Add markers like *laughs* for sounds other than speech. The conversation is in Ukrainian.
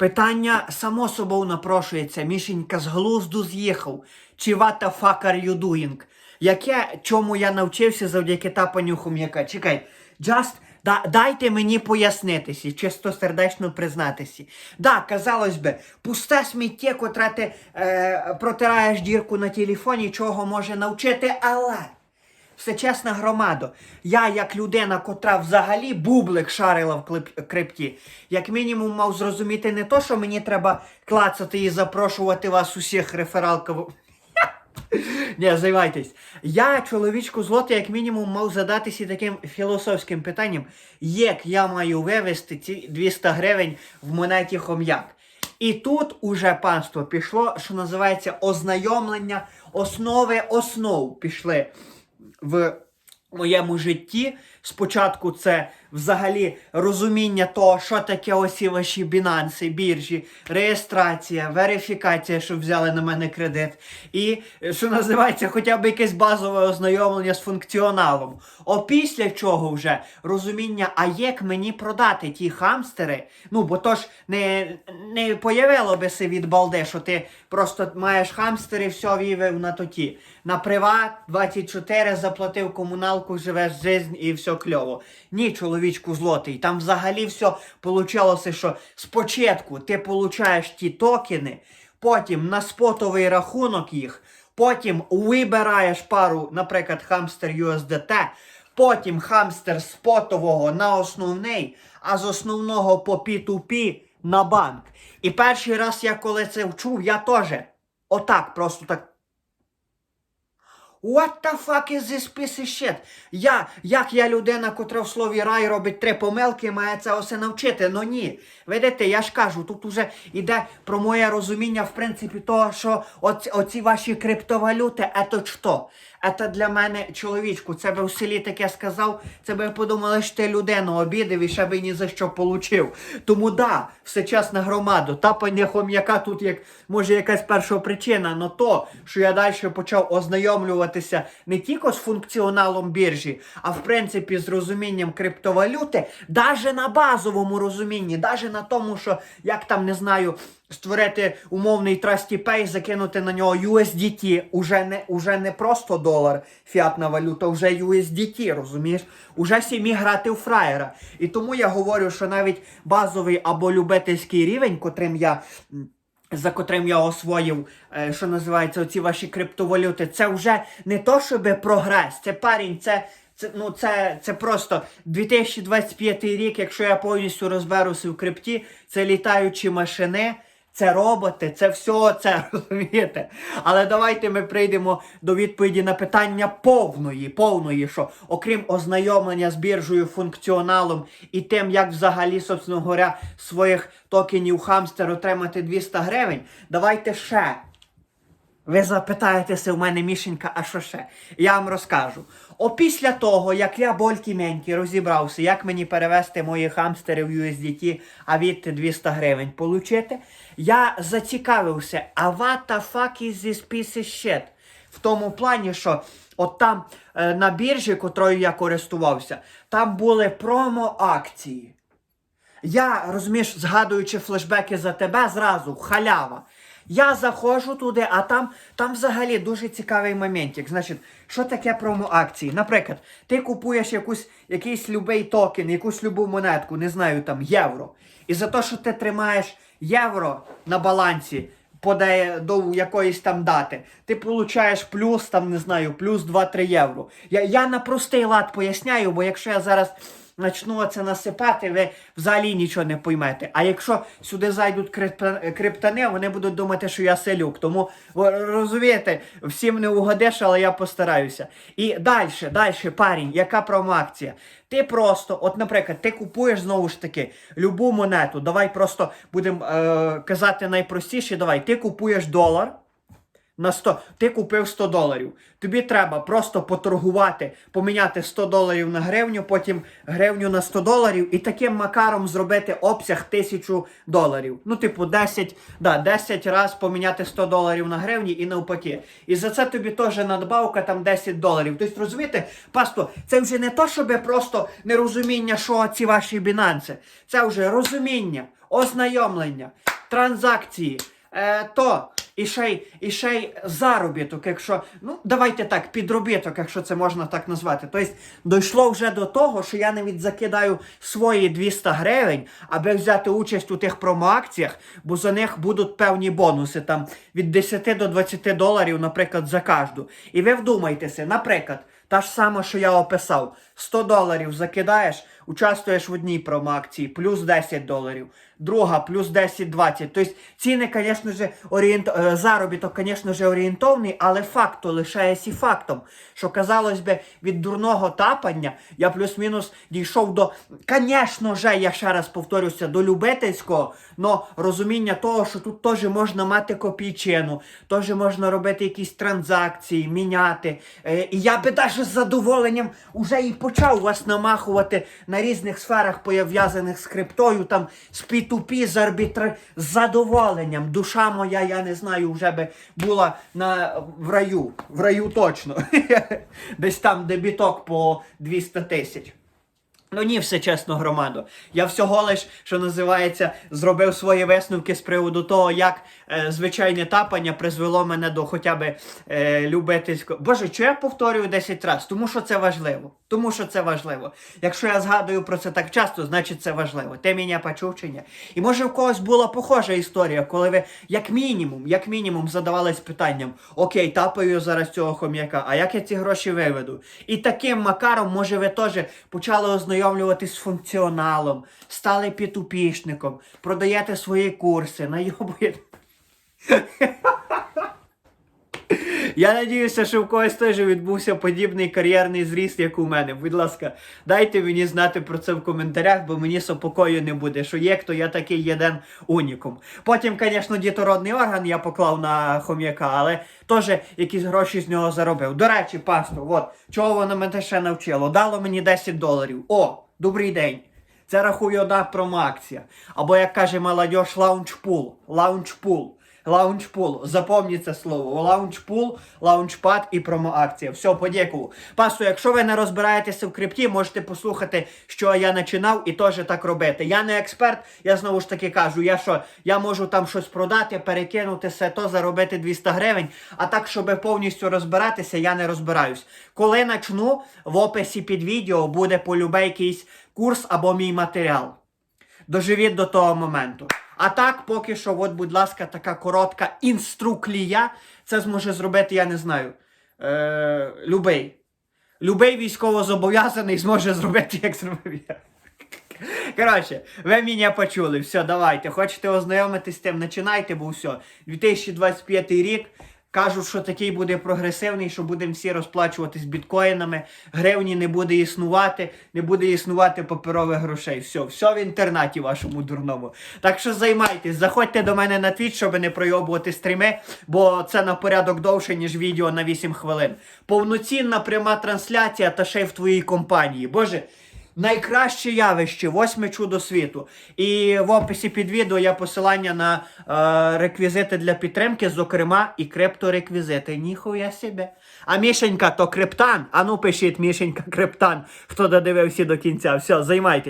Питання само собою напрошується. Мішенька з глузду з'їхав. Чи are you doing? Яке, чому я навчився завдяки тапанню хом'яка? Чекай, just да, дайте мені пояснитися, чистосердечно признатися. Да, казалось би, пусте сміття, котре ти е, протираєш дірку на телефоні, чого може навчити, але. Всечесна громадо, я, як людина, котра взагалі бублик шарила в клип- крипті, як мінімум мав зрозуміти не то, що мені треба клацати і запрошувати вас усіх рефералків. *laughs* Ні, займайтесь. Я, чоловічку злоти, як мінімум, мав задатися таким філософським питанням, як я маю вивести ці 200 гривень в монеті хом'як. І тут уже панство пішло, що називається ознайомлення, основи основ пішли в моєму житті. Спочатку це взагалі розуміння того, що таке осі ваші бінанси, біржі, реєстрація, верифікація, щоб взяли на мене кредит. І е, що називається, хоча б якесь базове ознайомлення з функціоналом. Опісля чого вже розуміння, а як мені продати ті хамстери? Ну, бо то ж не, не появило би се від балде, що ти просто маєш хамстери, все вівив на тоті. На приват 24 заплатив комуналку, живеш жизнь і все кльово. Ні, чоловічку злотий. Там взагалі все получалося, що спочатку ти получаєш ті токени, потім на спотовий рахунок їх, потім вибираєш пару, наприклад, хамстер USDT, потім хамстер спотового на основний, а з основного по P2P на банк. І перший раз я коли це вчув, я теж отак, просто так. What the fuck is this piece of shit? Я, як я людина, котра в слові рай робить три помилки, має це все навчити. Ну ні. Видите, я ж кажу, тут уже йде про моє розуміння, в принципі, того, що оці, оці ваші криптовалюти, це що? Це для мене, чоловічку, це би в селі таке сказав, це би подумали, що ти людину обідав і ще би ні за що получив. Тому да, всечесна громада, тапання хом'яка тут як може якась перша причина, но то, що я далі почав ознайомлюватися не тільки з функціоналом біржі, а в принципі з розумінням криптовалюти, навіть на базовому розумінні, навіть на тому, що як там не знаю. Створити умовний Trusty Pay, закинути на нього USDT, уже не, уже не просто долар, фіатна валюта, вже USDT, розумієш? Уже сімі грати у фраєра. І тому я говорю, що навіть базовий або любительський рівень, котрим я. За котрим я освоїв, е, що називається, оці ваші криптовалюти, це вже не то, щоб прогрес, це парень, це, це, ну, це, це просто 2025 рік, якщо я повністю розберуся в крипті, це літаючі машини. Це роботи, це все це *laughs* розумієте. Але давайте ми прийдемо до відповіді на питання повної, повної, що окрім ознайомлення з біржею, функціоналом і тим, як взагалі, собственно говоря, своїх токенів хамстер отримати 200 гривень, давайте ще. Ви запитаєтеся в мене, Мішенька, а що ще? Я вам розкажу. Опісля того, як я болькі-менькі розібрався, як мені перевести мої хамстери в USDT, а відти 200 гривень получити, я зацікавився, а what the fuck is this piece of shit? В тому плані, що от там е, на біржі, котрою я користувався, там були промо-акції. Я, розумієш, згадуючи флешбеки за тебе, зразу халява. Я заходжу туди, а там, там взагалі дуже цікавий моментик. Значить, що таке промо-акції? Наприклад, ти купуєш якусь, якийсь любий токен, якусь любу монетку, не знаю, там євро. І за те, що ти тримаєш євро на балансі, подає до якоїсь там дати, ти получаєш плюс, там, не знаю, плюс 2-3 євро. Я, я на простий лад поясняю, бо якщо я зараз начну це насипати, ви взагалі нічого не поймете. А якщо сюди зайдуть криптани, вони будуть думати, що я селюк. Тому розумієте, всім не угодиш, але я постараюся. І далі, далі, парень, яка промоакція? Ти просто, от, наприклад, ти купуєш знову ж таки любу монету. Давай просто будемо е, казати найпростіше. Давай, ти купуєш долар. На 100. Ти купив 100 доларів. Тобі треба просто поторгувати, поміняти 100 доларів на гривню, потім гривню на 100 доларів і таким макаром зробити обсяг 1000 доларів. Ну, типу, 10, да, 10 раз поміняти 100 доларів на гривні і навпаки. І за це тобі теж надбавка там 10 доларів. Тобто, розумієте, пасто, це вже не то, щоб просто нерозуміння, що ці ваші бінанси. Це вже розуміння, ознайомлення. транзакції, е, то і ще й, і ще й заробіток, якщо, ну давайте так, підробіток, якщо це можна так назвати. Тобто дійшло вже до того, що я навіть закидаю свої 200 гривень, аби взяти участь у тих промоакціях, бо за них будуть певні бонуси там від 10 до 20 доларів, наприклад, за кожну. І ви вдумайтеся, наприклад, та ж сама, що я описав, 100 доларів закидаєш, участвуєш в одній промоакції, плюс 10 доларів, друга плюс 10-20. Тобто ціни, звісно ж, орієнт... е, заробіток, звісно ж, орієнтовний, але факт то лишається фактом, що, казалось би, від дурного тапання я плюс-мінус дійшов до, звісно ж, я ще раз повторюся, до любительського, но розуміння того, що тут теж можна мати копійчину, теж можна робити якісь транзакції, міняти. Е, і я би навіть з задоволенням уже і почав вас намахувати на різних сферах, пов'язаних з криптою, там з P2P, з арбітра... з задоволенням. Душа моя, я не знаю, вже би була на... в раю. В раю точно. *laughs* Десь там дебіток по 200 тисяч. Ну ні, все чесно, громадо. Я всього лиш, що називається, зробив свої висновки з приводу того, як е, звичайне тапання призвело мене до хоча б е, любительського. Боже, що я повторюю 10 разів? Тому що це важливо. Тому що це важливо. Якщо я згадую про це так часто, значить це важливо. Ти мене почув чи ні? І може в когось була похожа історія, коли ви як мінімум, як мінімум задавались питанням: Окей, тапаю зараз цього хом'яка, а як я ці гроші виведу? І таким макаром, може, ви теж почали ознайомлюватись з функціоналом, стали пітупішником, продаєте свої курси, найобуєте. Я надіюся, що в когось теж відбувся подібний кар'єрний зріст, як у мене. Будь ласка, дайте мені знати про це в коментарях, бо мені супокою не буде. Що є, хто я такий єден унікум. Потім, звісно, дітородний орган я поклав на хом'яка, але теж якісь гроші з нього заробив. До речі, пастор, от чого воно мене ще навчило. Дало мені 10 доларів. О, добрий день. Це рахую одна промоакція. Або, як каже молодь, лаунчпул. Лаунчпул. Лаунчпул. Запомніть це слово. Лаунчпул, лаунчпад і промоакція. Все, подякую. Пасу, якщо ви не розбираєтеся в крипті, можете послухати, що я починав, і теж так робити. Я не експерт, я знову ж таки кажу, я що, я можу там щось продати, перекинути все то, заробити 200 гривень. А так, щоб повністю розбиратися, я не розбираюсь. Коли начну, в описі під відео буде полюбе якийсь курс або мій матеріал. Доживіть до того моменту. А так, поки що, от, будь ласка, така коротка інструклія. Це зможе зробити, я не знаю. Е, любий. Любий військовозобов'язаний зможе зробити, як зробив я. Коротше, ви мене почули. Все, давайте. Хочете ознайомитись з тим, починайте, бо все. 2025 рік. Кажуть, що такий буде прогресивний, що будемо всі розплачуватись біткоїнами, гривні не буде існувати, не буде існувати паперових грошей. Все, все в інтернаті вашому дурному. Так що займайтесь, заходьте до мене на твіт, щоб не пройобувати стріми, бо це на порядок довше, ніж відео на 8 хвилин. Повноцінна пряма трансляція та ще й в твоїй компанії. Боже. Найкраще явище, восьме чудо світу. І в описі під відео є посилання на е, реквізити для підтримки, зокрема і криптореквізити. Ніхуя себе. А Мішенька то криптан. Ану пишіть Мішенька криптан, хто додивився до кінця. Все, займайте.